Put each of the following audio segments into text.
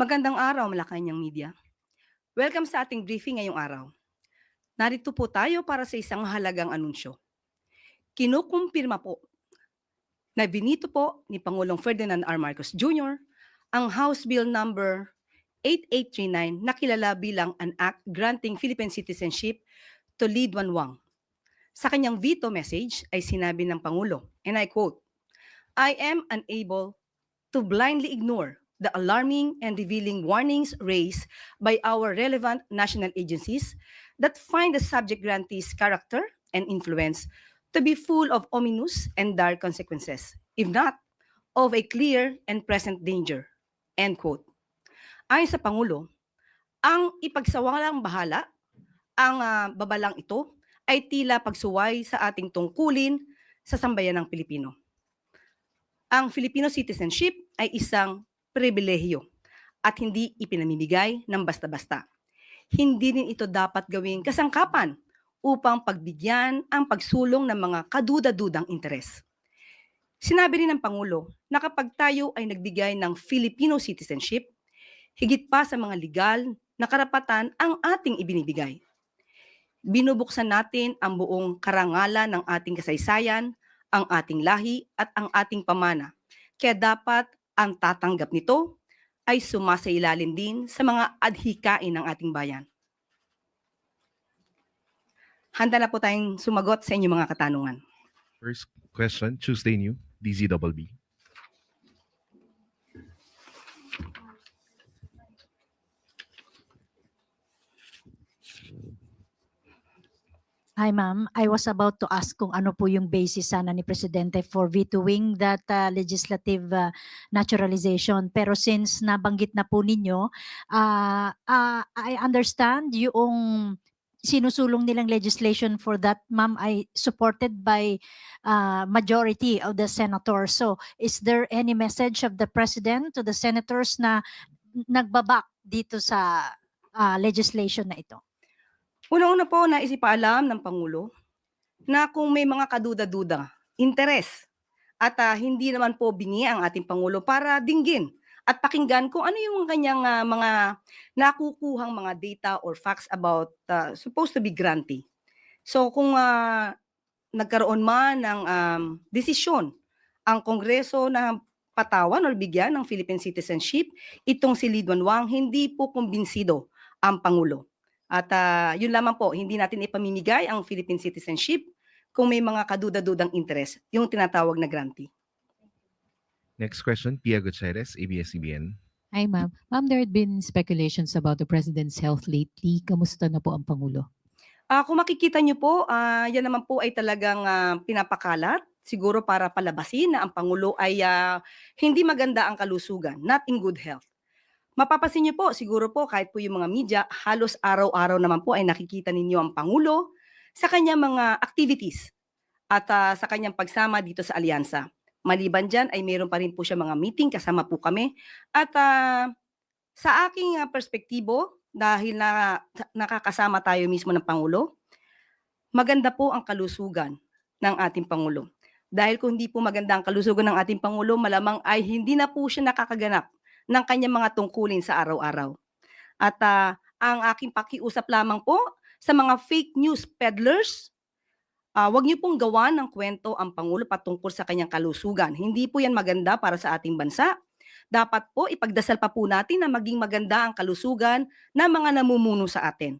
Magandang araw, Malacanang Media. Welcome sa ating briefing ngayong araw. Narito po tayo para sa isang mahalagang anunsyo. Kinukumpirma po na binito po ni Pangulong Ferdinand R. Marcos Jr. ang House Bill number 8839 na kilala bilang an act granting Philippine citizenship to Lee Duan Wang. Sa kanyang veto message ay sinabi ng Pangulo, and I quote, I am unable to blindly ignore the alarming and revealing warnings raised by our relevant national agencies that find the subject grantee's character and influence to be full of ominous and dark consequences, if not of a clear and present danger. End quote. Ayon sa Pangulo, ang ipagsawalang bahala, ang ah, babalang ito ay tila pagsuway sa ating tungkulin sa sambayan ng Pilipino. Ang Filipino citizenship ay isang pribilehiyo at hindi ipinamimigay ng basta-basta. Hindi rin ito dapat gawing kasangkapan upang pagbigyan ang pagsulong ng mga kaduda-dudang interes. Sinabi rin ng Pangulo na kapag tayo ay nagbigay ng Filipino citizenship, higit pa sa mga legal na karapatan ang ating ibinibigay. Binubuksan natin ang buong karangalan ng ating kasaysayan, ang ating lahi at ang ating pamana. Kaya dapat ang tatanggap nito ay sumasailalim din sa mga adhikain ng ating bayan. Handa na po tayong sumagot sa inyong mga katanungan. First question, Tuesday New, DZBB. Hi ma'am, I was about to ask kung ano po yung basis sana ni Presidente for vetoing that uh, legislative uh, naturalization. Pero since nabanggit na po ninyo, uh, uh, I understand yung sinusulong nilang legislation for that ma'am ay supported by uh, majority of the senators. So is there any message of the President to the senators na nagbabak dito sa uh, legislation na ito? Una-una po, nais ipaalam ng Pangulo na kung may mga kaduda-duda, interes, at ah, hindi naman po bingi ang ating Pangulo para dinggin at pakinggan kung ano yung kanyang ah, mga nakukuhang mga data or facts about ah, supposed to be grantee. So kung ah, nagkaroon man ng um, desisyon ang Kongreso na patawan or bigyan ng Philippine citizenship, itong si Lee Duan Wang, hindi po kumbinsido ang Pangulo. At ah, yun lamang po, hindi natin ipamimigay ang Philippine citizenship kung may mga kaduda-dudang interest, yung tinatawag na grantee. Next question, Pia Gutierrez, ABS-CBN. Hi, ma'am. Ma'am, there had been speculations about the president's health lately. Kamusta na po ang Pangulo? Ah, kung makikita niyo po, ah, yan naman po ay talagang ah, pinapakalat siguro para palabasin na ang pangulo ay ah, hindi maganda ang kalusugan, not in good health. Mapapasin niyo po, siguro po kahit po yung mga media, halos araw-araw naman po ay nakikita ninyo ang pangulo sa kanyang mga activities at ah, sa kanyang pagsama dito sa alyansa. Maliban dyan ay mayroon pa rin po siya mga meeting kasama po kami at ah, sa aking ah, perspektibo dahil na nakakasama tayo mismo ng Pangulo, maganda po ang kalusugan ng ating Pangulo. Dahil kung hindi po maganda ang kalusugan ng ating Pangulo, malamang ay hindi na po siya nakakaganap ng kanyang mga tungkulin sa araw-araw. At ah, ang aking pakiusap lamang po sa mga fake news peddlers, ah, wag niyo pong gawa ng kwento ang Pangulo patungkol sa kanyang kalusugan. Hindi po yan maganda para sa ating bansa. Dapat po ipagdasal pa po natin na maging maganda ang kalusugan ng mga namumuno sa atin.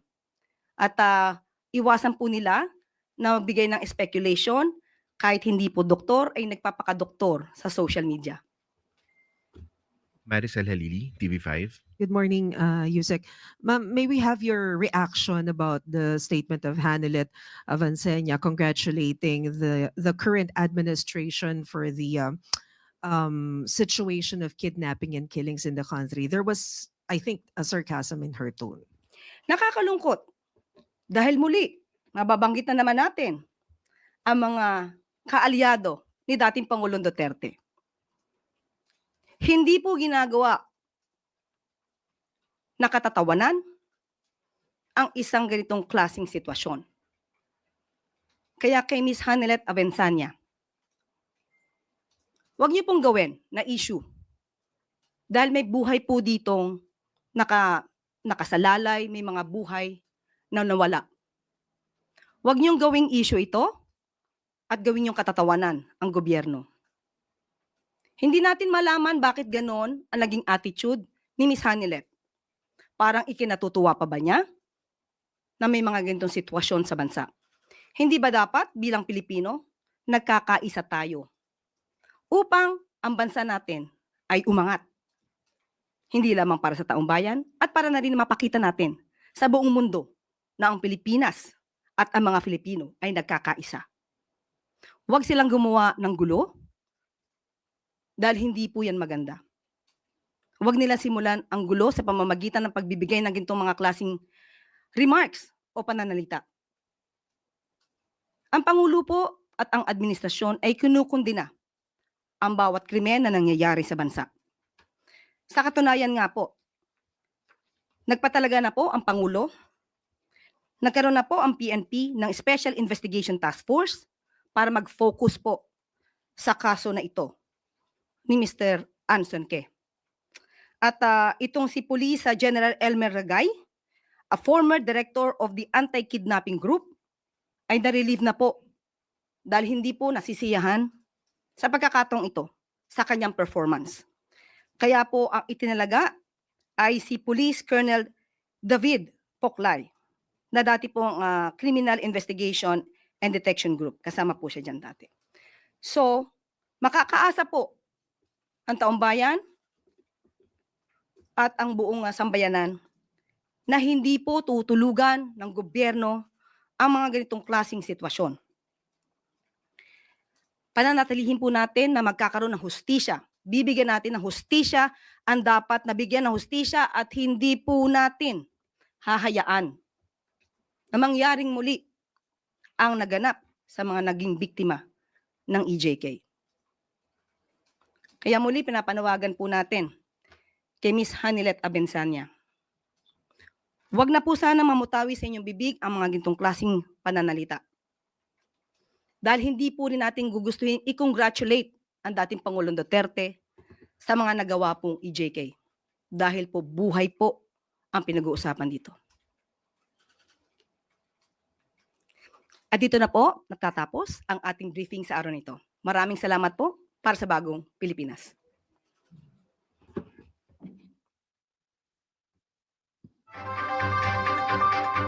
At ah, iwasan po nila na bigay ng speculation kahit hindi po doktor ay nagpapakadoktor sa social media. Maricel Halili, TV5. Good morning, uh, Yusek. Ma'am, may we have your reaction about the statement of Hanelet Avancenia congratulating the, the current administration for the um, um, situation of kidnapping and killings in the country? There was, I think, a sarcasm in her tone. Nakakalungkot dahil muli, mababanggit na naman natin ang mga kaalyado ni dating Pangulong Duterte. Hindi po ginagawa na katatawanan ang isang ganitong klasing sitwasyon. Kaya kay Miss Hanelet Avensanya, Huwag niyo pong gawin na issue. Dahil may buhay po ditong naka, nakasalalay, may mga buhay na nawala. Huwag niyong gawing issue ito at gawin niyong katatawanan ang gobyerno. Hindi natin malaman bakit ganon ang naging attitude ni Miss Hanilet. Parang ikinatutuwa pa ba niya na may mga ganitong sitwasyon sa bansa? Hindi ba dapat bilang Pilipino, nagkakaisa tayo upang ang bansa natin ay umangat? Hindi lamang para sa taong bayan at para na rin mapakita natin sa buong mundo na ang Pilipinas at ang mga Filipino ay nagkakaisa. Huwag silang gumawa ng gulo dahil hindi po yan maganda. Huwag nila simulan ang gulo sa pamamagitan ng pagbibigay ng gintong mga klasing remarks o pananalita. Ang Pangulo po at ang administrasyon ay kinukundina ang bawat krimen na nangyayari sa bansa. Sa katunayan nga po, nagpatalaga na po ang Pangulo, nagkaroon na po ang PNP ng Special Investigation Task Force para mag-focus po sa kaso na ito ni Mr. Anson Ke. At ah, itong si Police ah, General Elmer Ragay, a former director of the Anti-Kidnapping Group, ay na-relieve na po dahil hindi po nasisiyahan sa pagkakataong ito sa kanyang performance. Kaya po ang itinalaga ay si Police Colonel David Poklay na dati pong ah, Criminal Investigation and Detection Group. Kasama po siya dyan dati. So, makakaasa po ang taong bayan at ang buong ah, sambayanan na hindi po tutulugan ng gobyerno ang mga ganitong klasing sitwasyon. Pananatilihin po natin na magkakaroon ng hustisya. Bibigyan natin ng hustisya ang dapat nabigyan ng hustisya at hindi po natin hahayaan na mangyaring muli ang naganap sa mga naging biktima ng EJK. Kaya muli pinapanawagan po natin kay Miss Hanilet Abensanya. Huwag na po sana mamutawi sa inyong bibig ang mga gintong klasing pananalita. Dahil hindi po rin natin gugustuhin i-congratulate ang dating Pangulong Duterte sa mga nagawa pong EJK. Dahil po buhay po ang pinag-uusapan dito. At dito na po, nagtatapos ang ating briefing sa araw nito. Maraming salamat po para sa bagong Pilipinas.